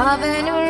avenue